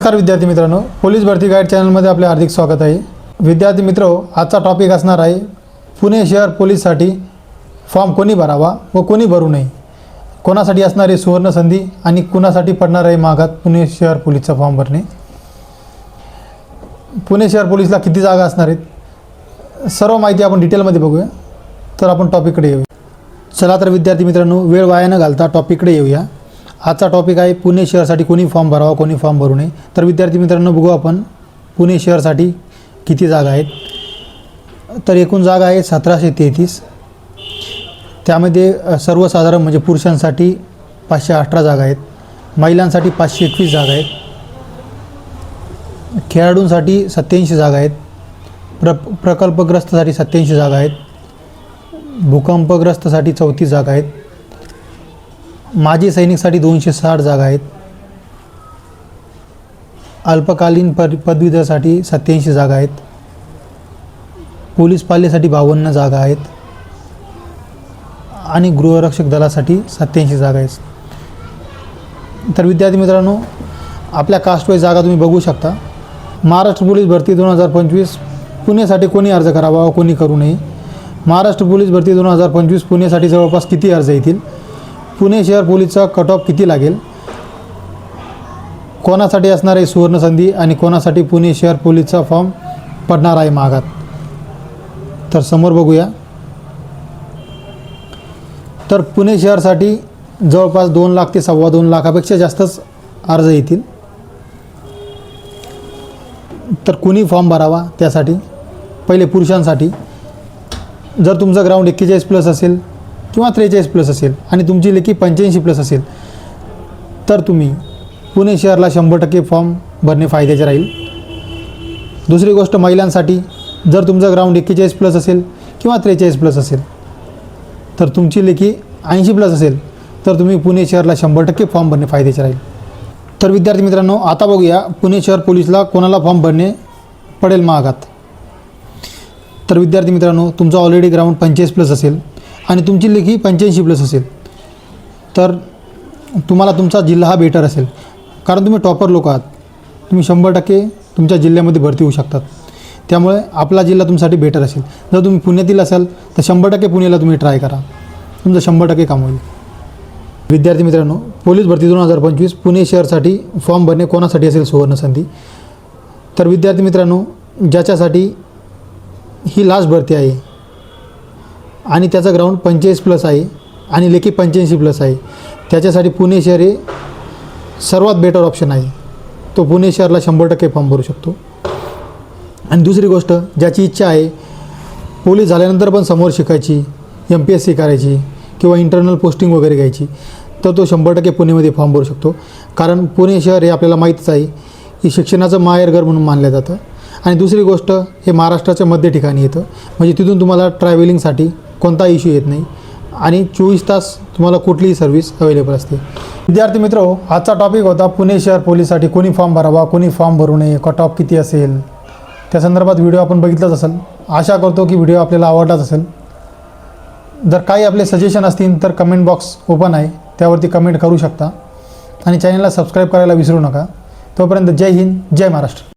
नमस्कार विद्यार्थी मित्रांनो पोलीस भरती गाईड चॅनलमध्ये आपले हार्दिक स्वागत आहे. विद्यार्थी मित्र आजचा टॉपिक असणार आहे पुणे शहर पोलीससाठी फॉर्म कोणी भरावा व कोणी भरू नये? कोणासाठी असणारी सुवर्ण संधी आणि कुणासाठी पडणार आहे मागात पुणे शहर पोलीसचा फॉर्म भरणे? पुणे शहर पोलीसला किती जागा असणार आहेत? सर्व माहिती आपण डिटेलमध्ये बघूया. तर आपण टॉपिककडे येऊया. चला तर विद्यार्थी मित्रांनो वेळ वाया न घालता टॉपिककडे येऊया. आजचा टॉपिक आहे पुणे शहरसाठी कोणी फॉर्म भरावा कोणी फॉर्म भरू नये. तर विद्यार्थी मित्रांनो बघू आपण पुणे शहरसाठी किती जागा आहेत. तर एकूण जागा आहे सतराशे तेहतीस. त्यामध्ये सर्वसाधारण म्हणजे पुरुषांसाठी पाचशे अठरा जागा आहेत. महिलांसाठी पाचशे एकवीस जागा आहेत. खेळाडूंसाठी सत्याऐंशी जागा आहेत. प्र प्रकल्पग्रस्तसाठी सत्याऐंशी जागा आहेत. भूकंपग्रस्तसाठी चौतीस जागा आहेत. माजी सैनिकसाठी दोनशे साठ जागा आहेत. अल्पकालीन पद पदवीधरसाठी सत्याऐंशी जागा आहेत. पोलीस पाल्यासाठी बावन्न जागा आहेत. आणि गृहरक्षक दलासाठी सत्याऐंशी जागा आहेत. तर विद्यार्थी मित्रांनो आपल्या कास्टवाईज जागा तुम्ही बघू शकता. महाराष्ट्र पोलीस भरती दोन हजार पंचवीस पुण्यासाठी कोणी अर्ज करावा कोणी करू नये. महाराष्ट्र पोलीस भरती दोन हजार पंचवीस पुण्यासाठी जवळपास किती अर्ज येतील? पुणे शहर पोलीसचा कट ऑफ किती लागेल? कोणासाठी असणार आहे सुवर्णसंधी आणि कोणासाठी पुणे शहर पोलीसचा फॉर्म पडणार आहे मागात तर समोर बघूया. तर पुणे शहरसाठी जवळपास दोन लाख ते सव्वा दोन लाखापेक्षा जास्तच अर्ज येतील. तर कुणी फॉर्म भरावा त्यासाठी? पहिले पुरुषांसाठी. जर तुमचं ग्राउंड एक्केचाळीस प्लस असेल किंवा त्रेचाळीस प्लस असेल आणि तुमची लेखी पंच्याऐंशी प्लस असेल तर तुम्ही पुणे शहरला शंभर टक्के फॉर्म भरणे फायद्याचे राहील. दुसरी गोष्ट महिलांसाठी जर तुमचं ग्राउंड एक्केचाळीस प्लस असेल किंवा त्रेचाळीस प्लस असेल तर तुमची लेखी ऐंशी प्लस असेल तर तुम्ही पुणे शहरला शंभर टक्के फॉर्म भरणे फायद्याचे राहील. तर विद्यार्थी मित्रांनो आता बघूया पुणे शहर पोलीसला कोणाला फॉर्म भरणे पडेल महागात. तर विद्यार्थी मित्रांनो तुमचा ऑलरेडी ग्राउंड पंचेचाळीस प्लस असेल आणि तुमची लेखी पंच्याऐंशी प्लस असेल. तर तुम्हाला तुमचा जिल्हा हा बेटर असेल. कारण तुम्ही टॉपर लोक आहात. तुम्ही शंभर टक्के तुमच्या जिल्ह्यामध्ये भरती होऊ शकतात. त्यामुळे आपला जिल्हा तुमच्यासाठी बेटर असेल. जर तुम्ही पुण्यातील असाल तर शंभर टक्के पुण्याला तुम्ही ट्राय करा. तुमचं शंभर टक्के काम होईल. विद्यार्थी मित्रांनो पोलीस भरती दोन हजार पंचवीस पुणे शहरसाठी फॉर्म भरणे कोणासाठी असेल सुवर्ण संधी तर विद्यार्थी मित्रांनो ज्याच्यासाठी ही लास्ट भरती आहे आणि त्याचा ग्राउंड पंचेचाळीस प्लस आहे आणि लेखी पंच्याऐंशी प्लस आहे. त्याच्यासाठी पुणे शहर हे सर्वात बेटर ऑप्शन आहे. तो पुणे शहरला शंभर टक्के फॉर्म भरू शकतो. आणि दुसरी गोष्ट ज्याची इच्छा आहे पोलीस झाल्यानंतर पण समोर शिकायची एम पी एस सी करायची किंवा इंटरनल पोस्टिंग वगैरे घ्यायची तर तो शंभर टक्के पुणेमध्ये फॉर्म भरू शकतो. कारण पुणे शहर हे आपल्याला माहीतच आहे की शिक्षणाचं माहेरघर म्हणून मानलं जातं. आणि दुसरी गोष्ट हे महाराष्ट्राच्या मध्य ठिकाणी येतं. म्हणजे तिथून तुम्हाला ट्रॅव्हलिंगसाठी कोणता इश्यू येत नाही. आणि चोवीस तास तुम्हाला कुठलीही सर्व्हिस अवेलेबल असते. विद्यार्थी मित्र आजचा टॉपिक होता पुणे शहर पोलीससाठी कोणी फॉर्म भरावा कोणी फॉर्म भरू नये कट ऑफ किती असेल? त्या संदर्भात व्हिडिओ आपण बघितलाच असेल. आशा करतो की व्हिडिओ आपल्याला आवडलाच असेल. जर काही आपले सजेशन असतील तर कमेंट बॉक्स ओपन आहे. त्यावरती कमेंट करू शकता. आणि चॅनलला सबस्क्राईब करायला विसरू नका. तोपर्यंत जय हिंद जय महाराष्ट्र.